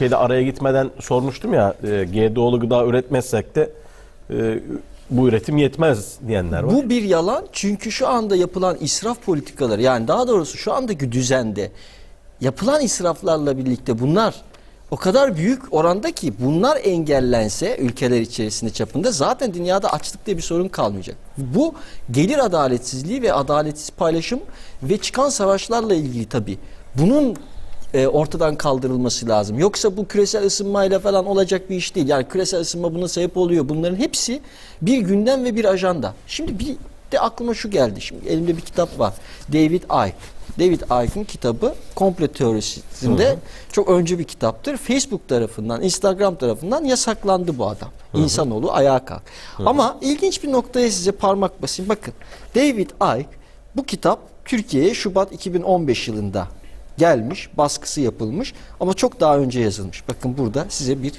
şeyde araya gitmeden sormuştum ya e, GDO'lu gıda üretmezsek de e, bu üretim yetmez diyenler var. Bu bir yalan çünkü şu anda yapılan israf politikaları yani daha doğrusu şu andaki düzende yapılan israflarla birlikte bunlar o kadar büyük oranda ki bunlar engellense ülkeler içerisinde çapında zaten dünyada açlık diye bir sorun kalmayacak. Bu gelir adaletsizliği ve adaletsiz paylaşım ve çıkan savaşlarla ilgili tabii. Bunun e, ortadan kaldırılması lazım. Yoksa bu küresel ısınmayla falan olacak bir iş değil. Yani küresel ısınma buna sebep oluyor. Bunların hepsi bir gündem ve bir ajanda. Şimdi bir de aklıma şu geldi. Şimdi elimde bir kitap var. David Icke. David Icke'ın kitabı Komple Teorisi'nde çok önce bir kitaptır. Facebook tarafından, Instagram tarafından yasaklandı bu adam. İnsanoğlu ayağa kalk. Ama ilginç bir noktaya size parmak basayım. Bakın David Icke bu kitap Türkiye'ye Şubat 2015 yılında gelmiş, baskısı yapılmış ama çok daha önce yazılmış. Bakın burada size bir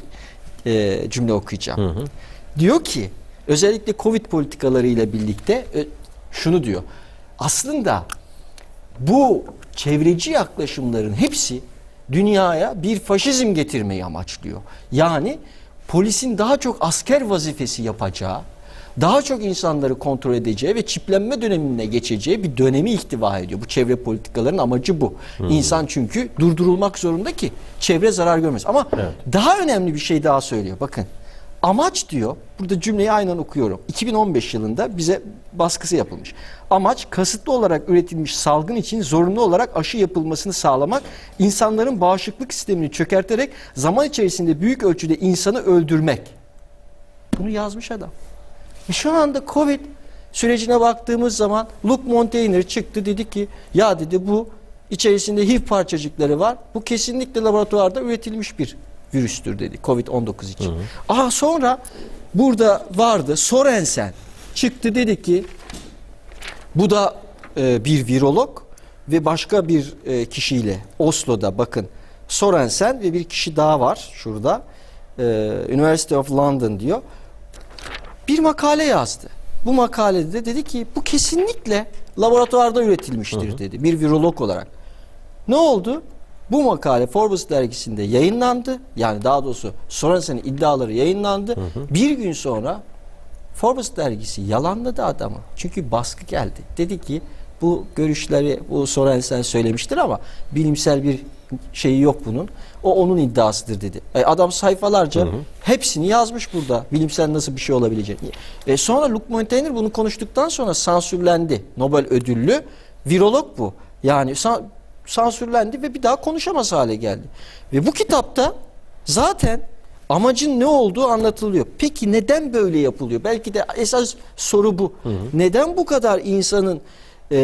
e, cümle okuyacağım. Diyor ki özellikle Covid politikalarıyla birlikte e, şunu diyor. Aslında bu çevreci yaklaşımların hepsi dünyaya bir faşizm getirmeyi amaçlıyor. Yani polisin daha çok asker vazifesi yapacağı, daha çok insanları kontrol edeceği ve çiplenme dönemine geçeceği bir dönemi ihtiva ediyor. Bu çevre politikalarının amacı bu. İnsan çünkü durdurulmak zorunda ki çevre zarar görmesin. Ama daha önemli bir şey daha söylüyor. Bakın Amaç diyor, burada cümleyi aynen okuyorum. 2015 yılında bize baskısı yapılmış. Amaç kasıtlı olarak üretilmiş salgın için zorunlu olarak aşı yapılmasını sağlamak, insanların bağışıklık sistemini çökerterek zaman içerisinde büyük ölçüde insanı öldürmek. Bunu yazmış adam. E şu anda Covid sürecine baktığımız zaman Luke Montaigne çıktı dedi ki ya dedi bu içerisinde HIV parçacıkları var. Bu kesinlikle laboratuvarda üretilmiş bir virüstür dedi Covid-19 için. Aha sonra burada vardı Sorensen çıktı dedi ki bu da e, bir virolog ve başka bir e, kişiyle Oslo'da bakın Sorensen ve bir kişi daha var şurada. E, University of London diyor. Bir makale yazdı. Bu makalede de dedi ki bu kesinlikle laboratuvarda üretilmiştir dedi. Bir virolog olarak. Ne oldu? Bu makale Forbes dergisinde yayınlandı. Yani daha doğrusu Sorensen'in iddiaları yayınlandı. Bir gün sonra Forbes dergisi yalanladı adamı. Çünkü baskı geldi. Dedi ki bu görüşleri bu Sorensen söylemiştir ama bilimsel bir şeyi yok bunun. O onun iddiasıdır dedi. E, adam sayfalarca hepsini yazmış burada. Bilimsel nasıl bir şey olabilecek. E, sonra Luc Montaigne bunu konuştuktan sonra sansürlendi. Nobel ödüllü virolog bu. Yani san- sansürlendi ve bir daha konuşamaz hale geldi. Ve bu kitapta zaten amacın ne olduğu anlatılıyor. Peki neden böyle yapılıyor? Belki de esas soru bu. Neden bu kadar insanın e,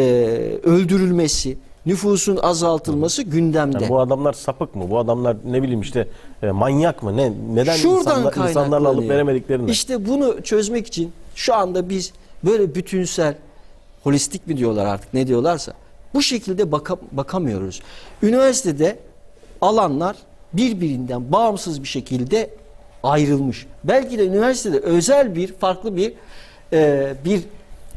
öldürülmesi, nüfusun azaltılması gündemde? Yani bu adamlar sapık mı? Bu adamlar ne bileyim işte e, manyak mı? Ne neden Şuradan insanlar, insanlarla alıp veremediklerini? İşte bunu çözmek için şu anda biz böyle bütünsel, holistik mi diyorlar artık ne diyorlarsa bu şekilde baka- bakamıyoruz. Üniversitede alanlar birbirinden bağımsız bir şekilde ayrılmış. Belki de üniversitede özel bir farklı bir e, bir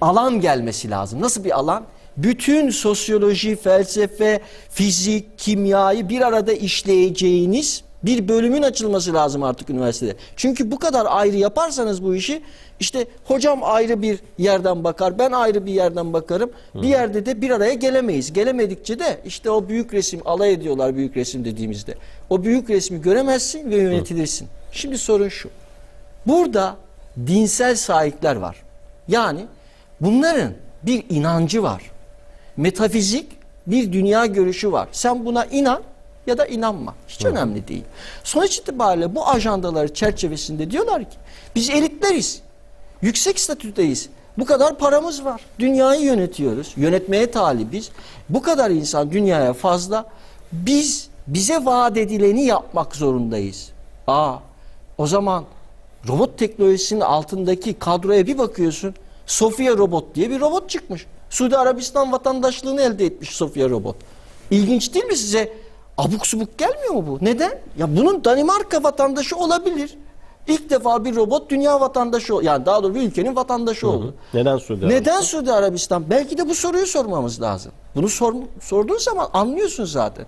alan gelmesi lazım. Nasıl bir alan? Bütün sosyoloji, felsefe, fizik, kimyayı bir arada işleyeceğiniz bir bölümün açılması lazım artık üniversitede. Çünkü bu kadar ayrı yaparsanız bu işi işte hocam ayrı bir yerden bakar, ben ayrı bir yerden bakarım. Bir yerde de bir araya gelemeyiz. Gelemedikçe de işte o büyük resim alay ediyorlar büyük resim dediğimizde. O büyük resmi göremezsin ve yönetilirsin. Şimdi sorun şu. Burada dinsel sahipler var. Yani bunların bir inancı var. Metafizik bir dünya görüşü var. Sen buna inan ya da inanma. Hiç önemli değil. Sonuç itibariyle bu ajandaları çerçevesinde diyorlar ki biz elitleriz. Yüksek statüdeyiz. Bu kadar paramız var. Dünyayı yönetiyoruz. Yönetmeye talibiz. Bu kadar insan dünyaya fazla. Biz bize vaat edileni yapmak zorundayız. Aa, o zaman robot teknolojisinin altındaki kadroya bir bakıyorsun. Sofia Robot diye bir robot çıkmış. Suudi Arabistan vatandaşlığını elde etmiş Sofia Robot. İlginç değil mi size? Abuk subuk gelmiyor mu bu? Neden? Ya bunun Danimarka vatandaşı olabilir. İlk defa bir robot dünya vatandaşı, ol- yani daha doğrusu bir ülkenin vatandaşı oldu. Neden Suudi Neden Suudi Arabistan? Belki de bu soruyu sormamız lazım. Bunu sor, sorduğun zaman anlıyorsun zaten.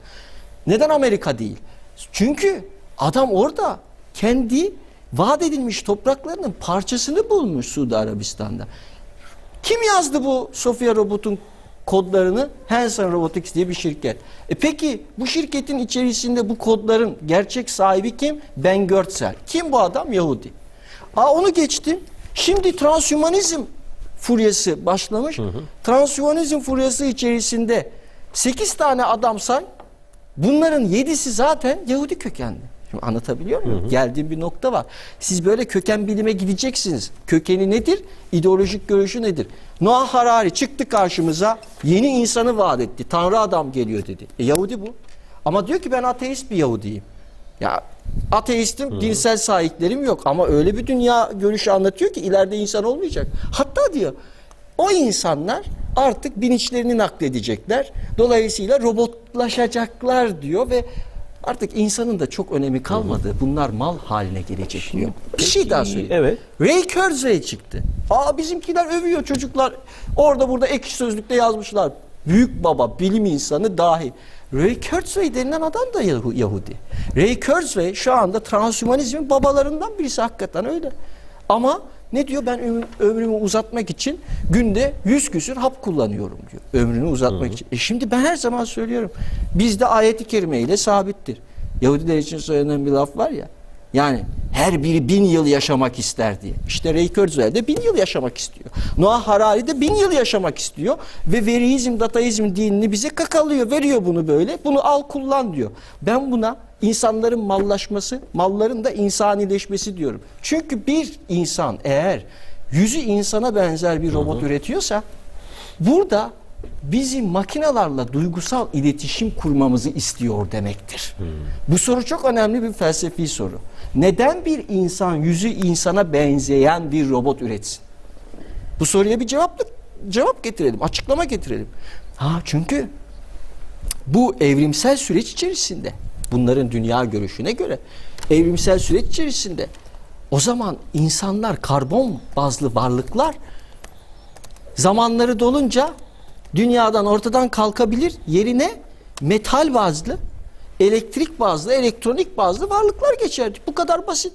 Neden Amerika değil? Çünkü Adam orada kendi vaat edilmiş topraklarının parçasını bulmuş Suudi Arabistan'da. Kim yazdı bu Sofia Robot'un kodlarını? Hanson Robotics diye bir şirket. E peki bu şirketin içerisinde bu kodların gerçek sahibi kim? Ben Görtsel. Kim bu adam? Yahudi. Aa onu geçtim. Şimdi transhümanizm furyası başlamış. Transhümanizm furyası içerisinde 8 tane adam say. Bunların 7'si zaten Yahudi kökenli. Şimdi anlatabiliyor muyum? Geldiğim bir nokta var. Siz böyle köken bilime gideceksiniz. Kökeni nedir? İdeolojik görüşü nedir? Noah Harari çıktı karşımıza. Yeni insanı vaat etti. Tanrı adam geliyor dedi. E Yahudi bu. Ama diyor ki ben ateist bir Yahudiyim. Ya ateistim, dinsel sahiplerim yok ama öyle bir dünya görüşü anlatıyor ki ileride insan olmayacak. Hatta diyor o insanlar artık bilinçlerini nakledecekler. Dolayısıyla robotlaşacaklar diyor ve artık insanın da çok önemi kalmadı. Bunlar mal haline gelecek diyor. Bir şey daha söyleyeyim. evet. Ray Kurzweil çıktı. Aa bizimkiler övüyor çocuklar. Orada burada ekşi sözlükte yazmışlar. Büyük baba, bilim insanı dahi. Ray Kurzweil denilen adam da Yahu- Yahudi. Ray Kurzweil şu anda transhümanizmin babalarından birisi hakikaten öyle. Ama ne diyor? Ben ömrü- ömrümü uzatmak için günde 100 küsür hap kullanıyorum diyor. Ömrünü uzatmak için. E şimdi ben her zaman söylüyorum. Bizde ayeti kerime ile sabittir. Yahudiler için söylenen bir laf var ya. Yani her biri bin yıl yaşamak ister diye. İşte Ray Kurzweil de bin yıl yaşamak istiyor. Noah Harari de bin yıl yaşamak istiyor. Ve veriizm, dataizm dinini bize kakalıyor. Veriyor bunu böyle. Bunu al kullan diyor. Ben buna insanların mallaşması, malların da insanileşmesi diyorum. Çünkü bir insan eğer yüzü insana benzer bir robot üretiyorsa burada bizim makinalarla duygusal iletişim kurmamızı istiyor demektir. Bu soru çok önemli bir felsefi soru. Neden bir insan yüzü insana benzeyen bir robot üretsin? Bu soruya bir cevaplık cevap getirelim, açıklama getirelim. Ha çünkü bu evrimsel süreç içerisinde bunların dünya görüşüne göre evrimsel süreç içerisinde o zaman insanlar karbon bazlı varlıklar zamanları dolunca dünyadan ortadan kalkabilir yerine metal bazlı elektrik bazlı elektronik bazlı varlıklar geçer. Bu kadar basit.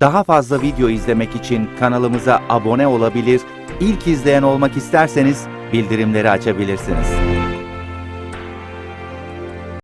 Daha fazla video izlemek için kanalımıza abone olabilir, ilk izleyen olmak isterseniz bildirimleri açabilirsiniz.